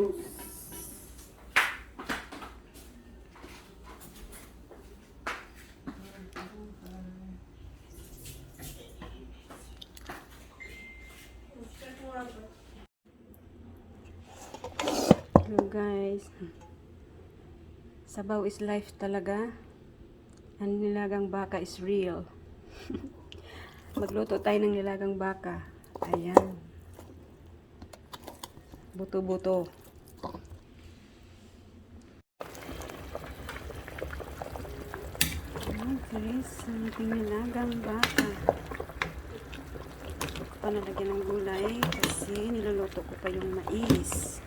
Hello guys. Sabaw is life talaga. Ang nilagang baka is real. Magluto tayo ng nilagang baka. Ayan. Buto-buto. Guys, ang ating nilagang baka. Ito ko pa nalagyan ng gulay kasi niluluto ko pa yung mais.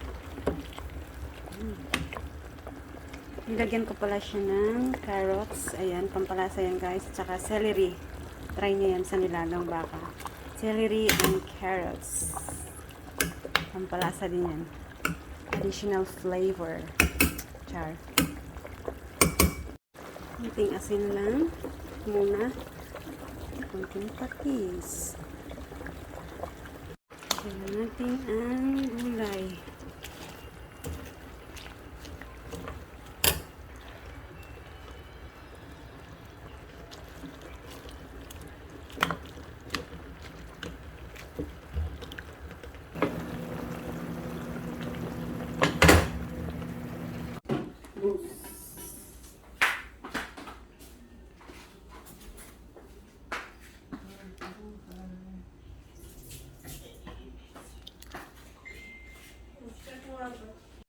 Nilagyan ko pala siya ng carrots. Ayan, pampalasa yan guys. Tsaka celery. Try nyo yan sa nilagang baka. Celery and carrots. Pampalasa din yan. Additional flavor. Char. Kunting asin lang. Muna. Kunting patis. Lagyan natin ang gulay.